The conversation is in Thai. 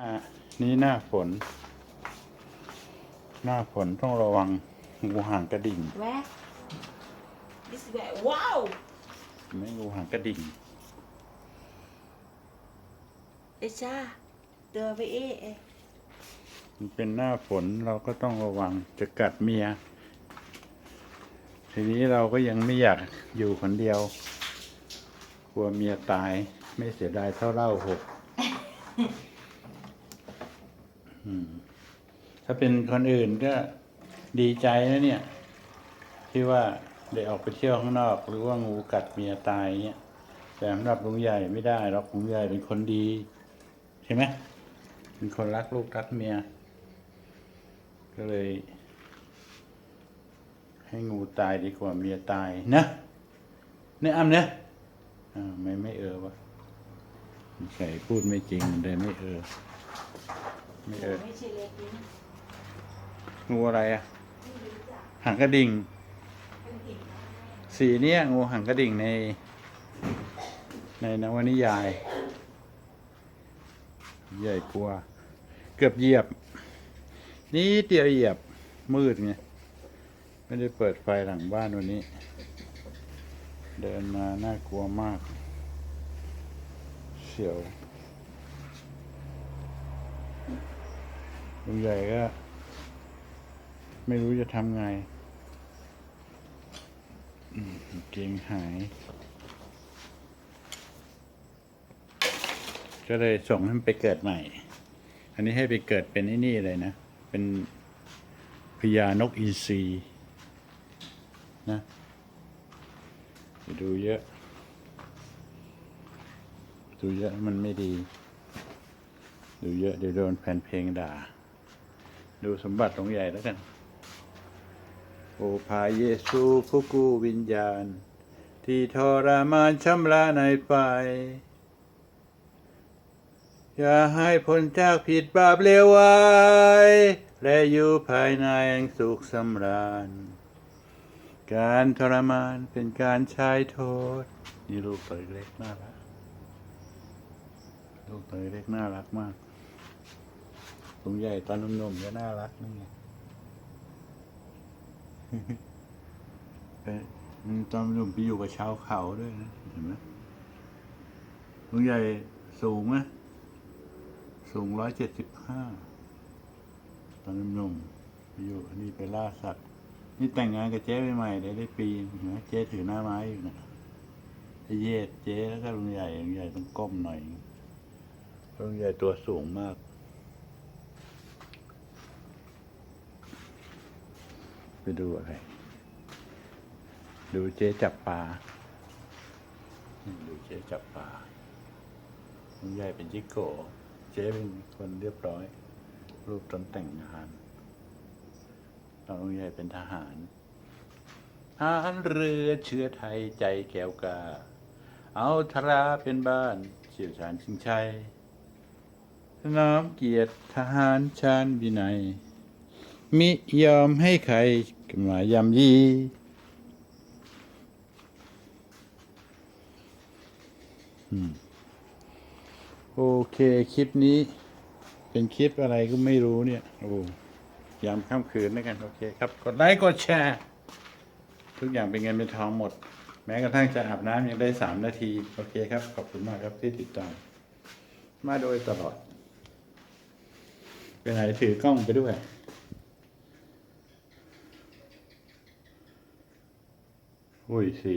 อ่านี่หน้าฝน หน้าฝนต้องระวังงูห่างกระดิ่ง Where? This is where. Wow! ไม่งูห่างกระดิ่ง Echa, the way eh. มันเป็นหน้าฝนเราก็ต้องระวังจะกัดเมีย ทีนี้เราก็ยังไม่อยากอยู่คนเดียว กลัวเมียตายไม่เสียดายเท่าเหล่าหกอืม ถ้าเป็นคนอื่นก็ดีใจนะเนี่ย ที่ว่าได้ออกไปเที่ยวข้างนอก หรือว่างูกัดเมียตายเงี้ยแต่สำหรับลุงใหญ่ไม่ได้หรอกลุงใหญ่เป็นคนดี ใช่ไหมเป็นคนรักลูกรักเมีย ก็เลย ให้งูตายดีกว่าเมียตายนะเนี่ยอ้ำเนี่ยไม่ไม่เออวะใส่พูดไม่จริงมันเลยไม่เออ ไม่เออไม่ใช่เล็กนี่งูอะไรอะหางกระดิ่ง สีเนี้ยงูหางกระดิ่งใน ในนวนิยาย ใหญ่กลัวาเกือบเหยียบ นี่เดียวเหยียบมืดไง ไม่ได้เปิดไฟหลังบ้านวันนี้ เดินมาน่ากลัวมาก เสียว ลุงใหญ่ก็ ไม่รู้จะทำไงอืมกางเกงหาย ก็เลยส่งให้มันไปเกิดใหม่ อันนี้ให้ไปเกิดเป็นไอ้นี่เลยนะ เป็นพญานกอินทรีนะไปดูเยอะ ดูเยอะมันไม่ดี ดูเยอะเดี๋ยวโดนแฟนเพลงด่า ดูสมบัติของใหญ่แล้วกัน โอพาเยซูผู้กู้วิญญาณ ที่ทรมานชำระในไฟอย่าให้พ้นจากผิดบาปเลวไว้และอยู่ภายในแห่งสุขสำราญ การทรมานเป็นการใช้โทษ นี่ลูกตัวเล็กน่ารัก ลูกตัวเล็กน่ารักมาก ลุงใหญ่ตอนหนุ่มๆก็น่ารักนี่ไงเอ้ยมันตอนหนุ่มไปอยู่กับชาวเขาด้วยนะเห็นไหมลุงใหญ่สูงไหมสูงร้อยเจ็ดสิบห้าตอนหนุ่มๆไปอยู่อันนี้ไปล่าสัตว์ นี่แต่งงานกับเจ๊ใหม่ๆได้ได้ปีเห็นไหมเจ๊ถือหน้าไม้อยู่นะไอเยดเจ๊แล้วก็ลุงใหญ่ลุงใหญ่ต้องก้มหน่อยลุงใหญ่ตัวสูงมาก ไปดูอะไร ดูเจ๊จับปลา ดูเจ๊จับปลาลุงใหญ่เป็นจิโก้เจ๊เป็นคนเรียบร้อย รูปตอนแต่งงานตอนลุงใหญ่เป็นทหารทหารเรือเชื้อไทยใจแก้วกา เอาทราเป็นบ้านเชี่ยวชาญชิงชัยน้อมเกียรติทหารชาญวินัย มิยอมให้ใครมายำยี โอเค คลิปนี้ เป็นคลิปอะไรก็ไม่รู้เนี่ย โอ้ยามค่ำคืนด้วยกัน โอเคครับ กดไลค์ กดแชร์ ทุกอย่างเป็นเงินเป็นทองหมด แม้กระทั่งจะอาบน้ำยังได้สามนาที โอเคครับ ขอบคุณมากครับที่ติดตาม มาโดยตลอด เป็นไหนถือกล้องไปด้วย อุ้ยสี